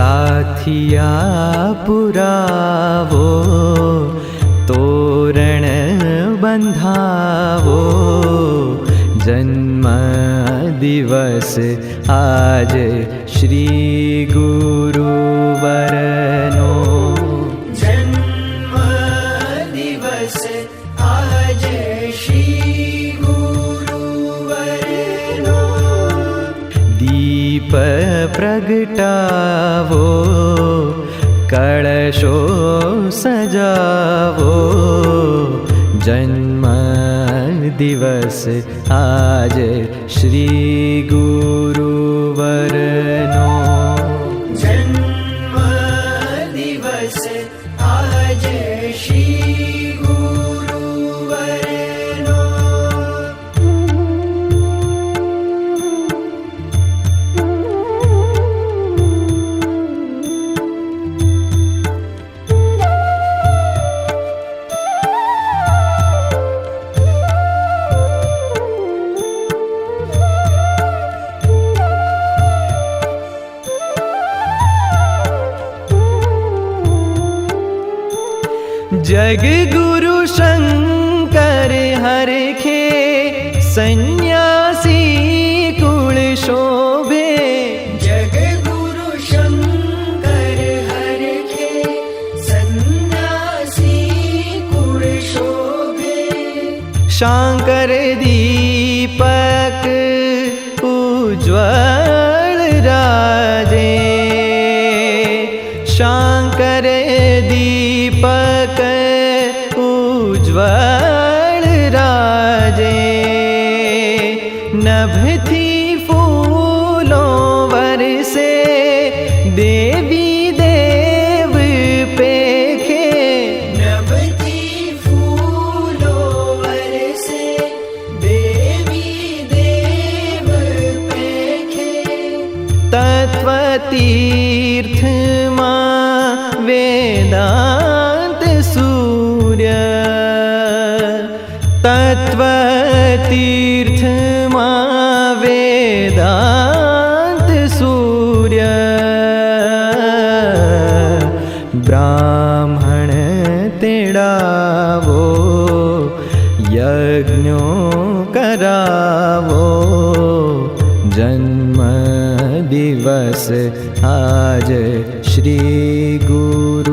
साथिया पुरावो तोरण बन्धावो जन्म दिवस आज श्री गुरुवरनो प्रगटावो कलशो सजावो। जन्म दिवस आज श्री गुरुवरनो जग गुरु शङ्कर हरखे सन्यासी कुल शोभे। जगगुरु शङ्कर हर के सन्यासी कुल शोभे। शाङ्कर दीपक उज्ज्वल राजे। शाङ्कर दीपक उज्ज्वल राजे। नभथी फूलों वर्षे देवी देव पेखे। नभती फूलों वर्षे देवी देव पेखे। मा वेदान्त सूर्य वेदान्त सूर्य। ब्राह्मण तेडावो यज्ञो करावो। जन्म दिवस आज श्री गुरुवरनो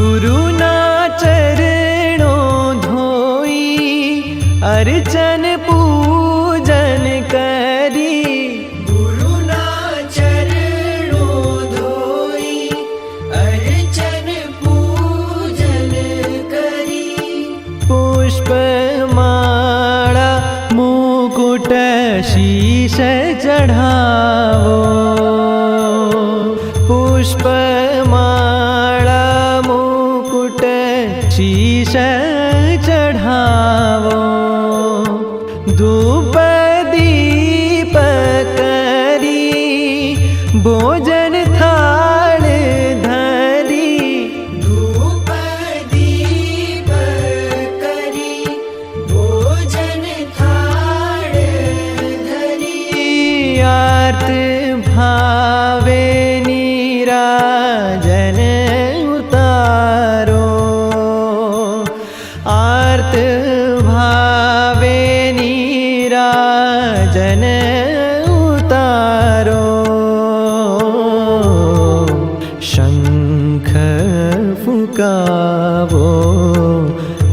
ગુરુના ચરણો ધોઈ, અર્ચન પૂજન કરી. ગુરુના ચરણો ધોઈ, અર્ચન પૂજન કરી. પુષ્પ માળા મુકુટ શીશ ચઢાવો. પુષ્પ शीश चढ़ावो। धूप दीप करी भोजन थाल धरी। धूप दीप करी भोजन थाळ धरी। आर्त भावे भावे निराजन उतारो। शङ्ख फुकावो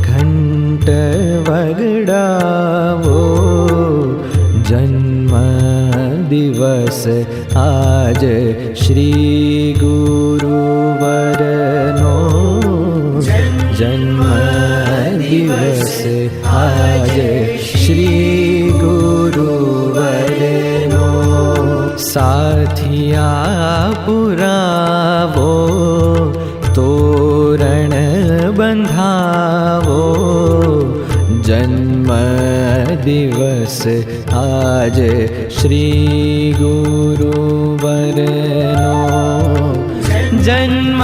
घण्ट वगडावो। जन्म दिवस आज श्री पुरावो तोरण बंधावो। जन्म दिवस आज श्री गुरु वरनो जन्म